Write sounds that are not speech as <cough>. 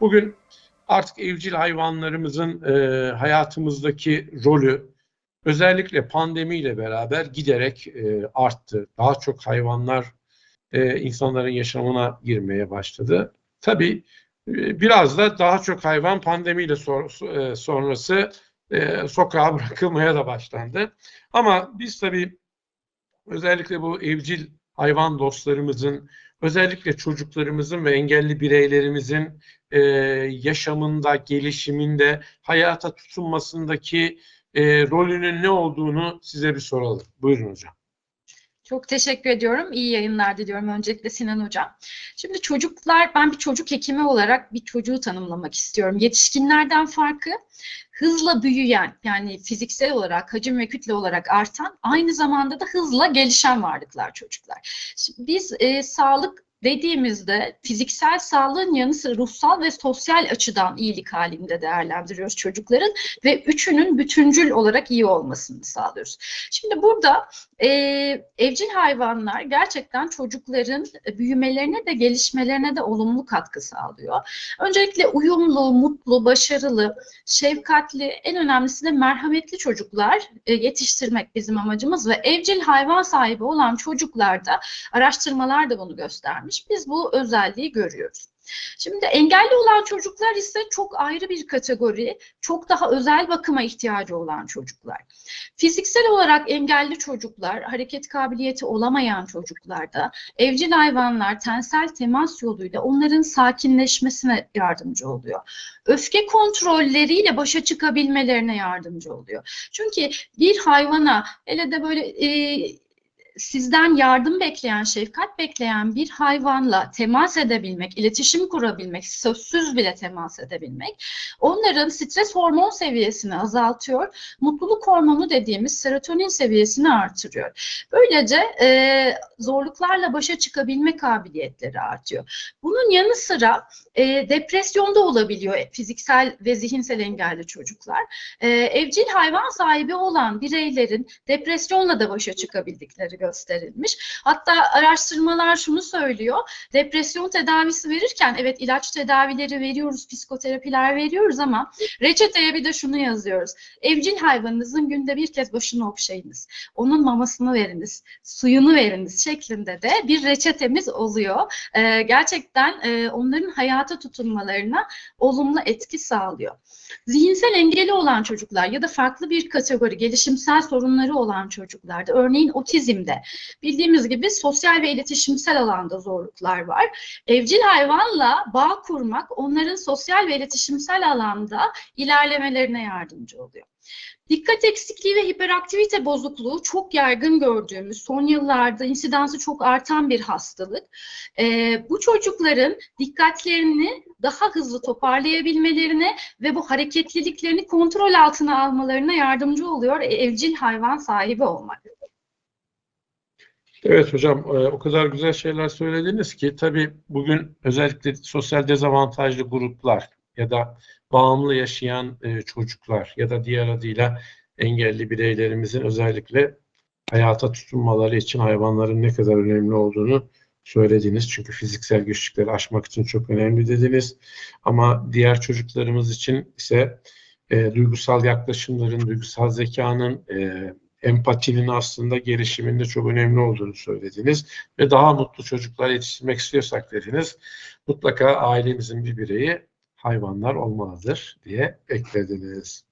Bugün artık evcil hayvanlarımızın e, hayatımızdaki rolü özellikle pandemiyle beraber giderek e, arttı. Daha çok hayvanlar e, insanların yaşamına girmeye başladı. Tabii e, biraz da daha çok hayvan pandemiyle e, sonrası e, sokağa <laughs> bırakılmaya da başlandı. Ama biz tabii özellikle bu evcil hayvan dostlarımızın, özellikle çocuklarımızın ve engelli bireylerimizin e, yaşamında, gelişiminde, hayata tutunmasındaki e, rolünün ne olduğunu size bir soralım. Buyurun hocam. Çok teşekkür ediyorum. İyi yayınlar diliyorum öncelikle Sinan Hocam. Şimdi çocuklar, ben bir çocuk hekimi olarak bir çocuğu tanımlamak istiyorum. Yetişkinlerden farkı hızla büyüyen, yani fiziksel olarak, hacim ve kütle olarak artan, aynı zamanda da hızla gelişen varlıklar çocuklar. Şimdi biz e, sağlık dediğimizde fiziksel sağlığın yanı sıra ruhsal ve sosyal açıdan iyilik halinde değerlendiriyoruz çocukların ve üçünün bütüncül olarak iyi olmasını sağlıyoruz. Şimdi burada e, evcil hayvanlar gerçekten çocukların büyümelerine de gelişmelerine de olumlu katkı sağlıyor. Öncelikle uyumlu, mutlu, başarılı, şefkatli, en önemlisi de merhametli çocuklar e, yetiştirmek bizim amacımız ve evcil hayvan sahibi olan çocuklarda araştırmalar da bunu göstermiş. Biz bu özelliği görüyoruz. Şimdi engelli olan çocuklar ise çok ayrı bir kategori, çok daha özel bakıma ihtiyacı olan çocuklar. Fiziksel olarak engelli çocuklar, hareket kabiliyeti olamayan çocuklarda evcil hayvanlar tensel temas yoluyla onların sakinleşmesine yardımcı oluyor. Öfke kontrolleriyle başa çıkabilmelerine yardımcı oluyor. Çünkü bir hayvana hele de böyle e, sizden yardım bekleyen, şefkat bekleyen bir hayvanla temas edebilmek, iletişim kurabilmek, sözsüz bile temas edebilmek onların stres hormon seviyesini azaltıyor, mutluluk hormonu dediğimiz serotonin seviyesini artırıyor. Böylece e, zorluklarla başa çıkabilme kabiliyetleri artıyor. Bunun yanı sıra e, depresyonda olabiliyor fiziksel ve zihinsel engelli çocuklar. E, evcil hayvan sahibi olan bireylerin depresyonla da başa çıkabildikleri gösterilmiş. Hatta araştırmalar şunu söylüyor. Depresyon tedavisi verirken evet ilaç tedavileri veriyoruz, psikoterapiler veriyoruz ama reçeteye bir de şunu yazıyoruz. Evcil hayvanınızın günde bir kez başını okşayınız. Onun mamasını veriniz, suyunu veriniz şeklinde de bir reçetemiz oluyor. Ee, gerçekten e, onların hayata tutunmalarına olumlu etki sağlıyor. Zihinsel engeli olan çocuklar ya da farklı bir kategori gelişimsel sorunları olan çocuklarda örneğin otizmde bildiğimiz gibi sosyal ve iletişimsel alanda zorluklar var. Evcil hayvanla bağ kurmak onların sosyal ve iletişimsel alanda ilerlemelerine yardımcı oluyor. Dikkat eksikliği ve hiperaktivite bozukluğu çok yaygın gördüğümüz, son yıllarda insidansı çok artan bir hastalık. Ee, bu çocukların dikkatlerini daha hızlı toparlayabilmelerine ve bu hareketliliklerini kontrol altına almalarına yardımcı oluyor evcil hayvan sahibi olmak. Evet hocam e, o kadar güzel şeyler söylediniz ki tabii bugün özellikle sosyal dezavantajlı gruplar ya da bağımlı yaşayan e, çocuklar ya da diğer adıyla engelli bireylerimizin özellikle hayata tutunmaları için hayvanların ne kadar önemli olduğunu söylediniz. Çünkü fiziksel güçlükleri aşmak için çok önemli dediniz. Ama diğer çocuklarımız için ise e, duygusal yaklaşımların, duygusal zekanın, e, empatinin aslında gelişiminde çok önemli olduğunu söylediniz. Ve daha mutlu çocuklar yetiştirmek istiyorsak dediniz. Mutlaka ailemizin bir bireyi hayvanlar olmalıdır diye eklediniz.